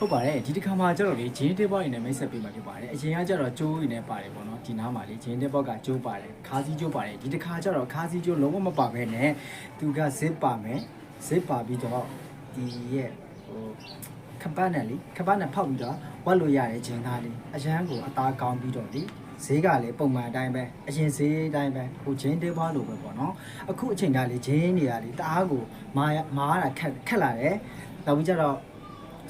ဟုတ်ပါတယ်ဒီတစ်ခါမှာကျတော့လေဂျင်းတစ်ဘောနေနဲ့မိတ်ဆက်ပေးမှာဖြစ်ပါတယ်အရင်ကကျတော့ကျိုးရင်းနဲ့ပါတယ်ပေါ့နော်ဒီနားမှာလေဂျင်းတစ်ဘောကကျိုးပါတယ်ခါးစည်းကျိုးပါတယ်ဒီတစ်ခါကျတော့ခါးစည်းကျိုးလုံးဝမပါဘဲနဲ့သူကဇစ်ပါမယ်ဇစ်ပါပြီးတော့ဒီရဲ့ဟိုခပတ်နဲ့လေခပတ်နဲ့ဖောက်ပြီးတော့ဝတ်လို့ရတယ်ဂျင်းသားလေးအရန်ကိုအသားကောင်းပြီးတော့လေဈေးကလည်းပုံမှန်အတိုင်းပဲအရင်ဈေးအတိုင်းပဲဟိုဂျင်းတစ်ဘောလိုပဲပေါ့နော်အခုအချိန်ကလေဂျင်းတွေကလေတအားကိုမာရမာရတာခက်ခက်လာတယ်နောက်ပြီးကျတော့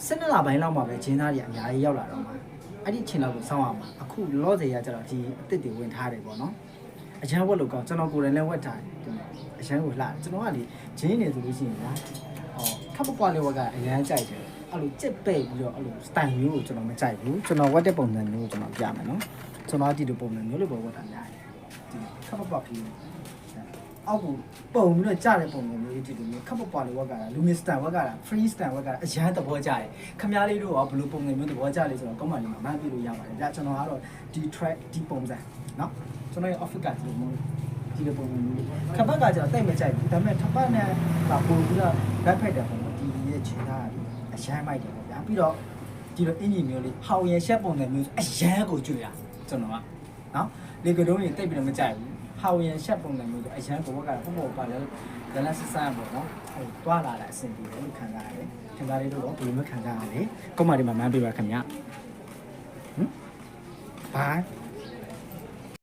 ၁၂လပိုင်းလောက်မှာပဲဂျင်းသားတွေအများကြီးရောက်လာတော့မှာအဲ့ဒီအချိန်လောက်ကိုစောင့်ရမှာအခုလောစေရကျတော့ဒီအစ်စ်တွေဝင်ထားတယ်ပေါ့နော်အရန်ဝက်လို့ကောင်းကျွန်တော်ကိုယ်တိုင်လည်းဝက်ထားတယ်ဒီမှာအရန်ကိုလှတယ်ကျွန်တော်ကလေဂျင်းနေဆိုလို့ရှိရင်လားဟောခပ်ပပွားလေးဝက်ကအရန်ကြိုက်တယ်အဲ့လိုကြက်ပဲ့ပြီးတော့အဲ့လိုစတိုင်မျိုးကိုကျွန်တော်မကြိုက်ဘူးကျွန်တော်ဝက်တဲ့ပုံစံမျိုးကိုကျွန်တော်ပြမယ်နော်ကျွန်တော်ဒီလိုပုံစံမျိုးလေးပဲဝက်တာများတယ်ဒီခပ်ပပွားပြီး အောက်ကိုပုံပြီးတော့ကြားတဲ့ပုံစံမျိုးလေးဒီလိုမျိုးခပ်ပပွားလေးဝက်ကတာလူမစ်စတန်ဝက်ကတာ free stand ဝက်ကတာအရန်သဘောကျတယ်ခမားလေးတို့ရောဘယ်လိုပုံစံမျိုးသဘောကျလဲဆိုတော့ကောင်းပါလိမ့်မယ်မှန်းပြလို့ရပါတယ်ဒါကျွန်တော်ကတော့ဒီ track ဒီပုံစံเนาะကျွန်တော်ရဲ့ office ကဒီလိုမျိုးဒီလိုပုံစံမျိုးခပတ်ကကျတော့တိတ်မကြိုက်ဘူးဒါပေမဲ့ထပတ်နဲ့ပါပို့ပြီးတော့ back pack တယ်ပေါ့နော်ဒီရဲ့ခြေသားကလေအရန်မိုက်တယ်ပေါ့ဗျာပြီးတော့ဒီလိုအင်ဂျင်မျိုးလေးဟောင်ရရှက်ပုံစံမျိုးအရန်ကိုကြွရကျွန်တော်ကเนาะလေကတုံးတွေတိတ်ပြီးတော့မကြိုက်ဘူး ဟောင်ရရှက်ပုံစံမျိုးဆိုအရန်ကိုဘက်ကပုံပေါ်ပါလဲဒလန်ဆဆန်ပေါ့နော်ဟိုတွားလာတဲ့အဆင်ပြေတယ်လို့ခံစားရတယ်ခံစားလေးတို့တော့ဘယ်လိုမျိုးခံစားရလဲကောမဒီမှာမှန်းပြပါခင်ဗျဟမ်ဘာ